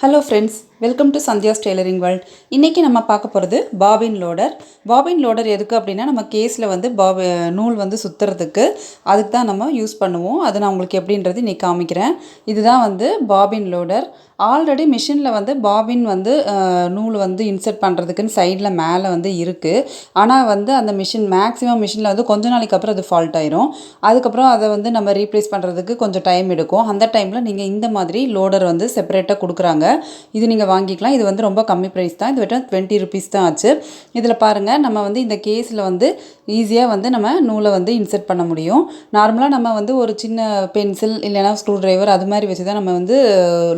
Hello friends, welcome to Sandhya's tailoring world இன்றைக்கி நம்ம பார்க்க போகிறது பாபின் லோடர் பாபின் லோடர் எதுக்கு அப்படின்னா நம்ம கேஸில் வந்து பாபி நூல் வந்து சுற்றுறதுக்கு அதுக்கு தான் நம்ம யூஸ் பண்ணுவோம். அது நான் உங்களுக்கு எப்படின்றது இன்றைக்கி காமிக்கிறேன். இதுதான் வந்து பாபின் லோடர் ஆல்ரெடி மிஷினில் வந்து பாபின் வந்து நூல் வந்து இன்சர்ட் பண்ணுறதுக்குன்னு சைடில் மேலே வந்து இருக்குது ஆனால் வந்து அந்த மிஷின் மேக்ஸிமம் மிஷினில் வந்து கொஞ்ச நாளைக்கு அப்புறம் அது ஃபால்ட் ஆயிரும். அதுக்கப்புறம் அதை வந்து நம்ம ரீப்ளேஸ் பண்ணுறதுக்கு கொஞ்சம் டைம் எடுக்கும். அந்த டைமில் நீங்கள் இந்த மாதிரி லோடர் வந்து செப்பரேட்டாக கொடுக்குறாங்க. இது நீங்கள் வாங்கிக்கலாம். இது வந்து ரொம்ப கம்மி ப்ரைஸ் தான். இது வெட்டும் டுவெண்ட்டி ருபீஸ் தான் ஆச்சு. இதில் பாருங்கள் நம்ம வந்து இந்த கேஸில் வந்து ஈஸியாக வந்து நம்ம நூலை வந்து இன்சர்ட் பண்ண முடியும். நார்மலாக நம்ம வந்து ஒரு சின்ன பென்சில் இல்லைனா ஸ்க்ரூ டிரைவர் அது மாதிரி வச்சு தான் நம்ம வந்து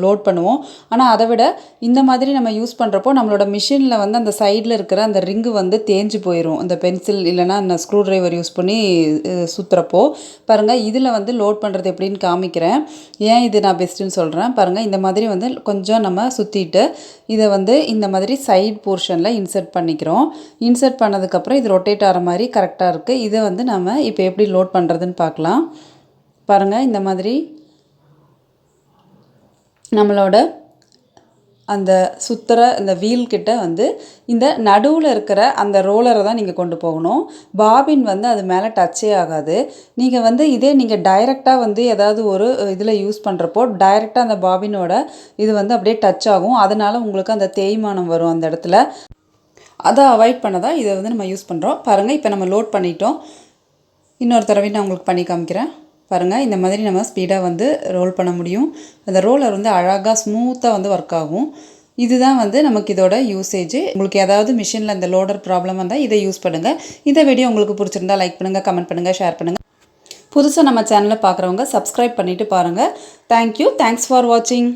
லோட் பண்ணுவோம். ஆனால் அதை விட இந்த மாதிரி நம்ம யூஸ் பண்ணுறப்போ நம்மளோட மிஷினில் வந்து அந்த சைடில் இருக்கிற அந்த ரிங்கு வந்து தேஞ்சு போயிடும் அந்த பென்சில் இல்லைனா அந்த ஸ்க்ரூ டிரைவர் யூஸ் பண்ணி சுற்றுறப்போ பாருங்கள் இதில் வந்து லோட் பண்ணுறது எப்படின்னு காமிக்கிறேன். ஏன் இது நான் பெஸ்ட்டுன்னு சொல்கிறேன் பாருங்கள் இந்த மாதிரி வந்து கொஞ்சம் நம்ம சுற்றிட்டு இதை வந்து இந்த மாதிரி சைட் போர்ஷனில் இன்சர்ட் பண்ணிக்கிறோம். இன்சர்ட் பண்ணதுக்கப்புறம் இது ரொட்டேட் ஆகிற மாதிரி கரெக்டாக இருக்குது இதை வந்து நம்ம இப்போ எப்படி லோட் பண்ணுறதுன்னு பார்க்கலாம். பாருங்கள் இந்த மாதிரி நம்மளோட அந்த சுத்துற அந்த வீல் கிட்ட வந்து இந்த நடுவில் இருக்கிற அந்த ரோலரை தான் நீங்கள் கொண்டு போகணும். பாபின் வந்து அது மேலே டச்சே ஆகாது. நீங்கள் வந்து இதே நீங்கள் டைரெக்டாக வந்து ஏதாவது ஒரு இதில் யூஸ் பண்ணுறப்போ டைரெக்டாக அந்த பாபினோட இது வந்து அப்படியே டச் ஆகும். அதனால் உங்களுக்கு அந்த தேய்மானம் வரும் அந்த இடத்துல. அதை அவாய்ட் பண்ண தான் இதை வந்து நம்ம யூஸ் பண்ணுறோம் பாருங்கள் இப்போ நம்ம லோட் பண்ணிட்டோம். இன்னொரு தடவை நான் உங்களுக்கு பண்ணி காமிக்கிறேன். பாருங்கள் இந்த மாதிரி நம்ம ஸ்பீடாக வந்து ரோல் பண்ண முடியும். அந்த ரோலர் வந்து அழகாக ஸ்மூத்தாக வந்து ஒர்க் ஆகும். இதுதான் வந்து நமக்கு இதோட யூசேஜ் உங்களுக்கு ஏதாவது மிஷினில் இந்த லோடர் ப்ராப்ளம் வந்தால் இதை யூஸ் பண்ணுங்கள் இந்த வீடியோ உங்களுக்கு பிடிச்சிருந்தா லைக் பண்ணுங்கள் கமெண்ட் பண்ணுங்கள் ஷேர் பண்ணுங்கள் புதுசாக நம்ம சேனலை பார்க்குறவங்க சப்ஸ்கிரைப் பண்ணிவிட்டு பாருங்கள் தேங்க்யூ தேங்க்ஸ் ஃபார் வாட்சிங்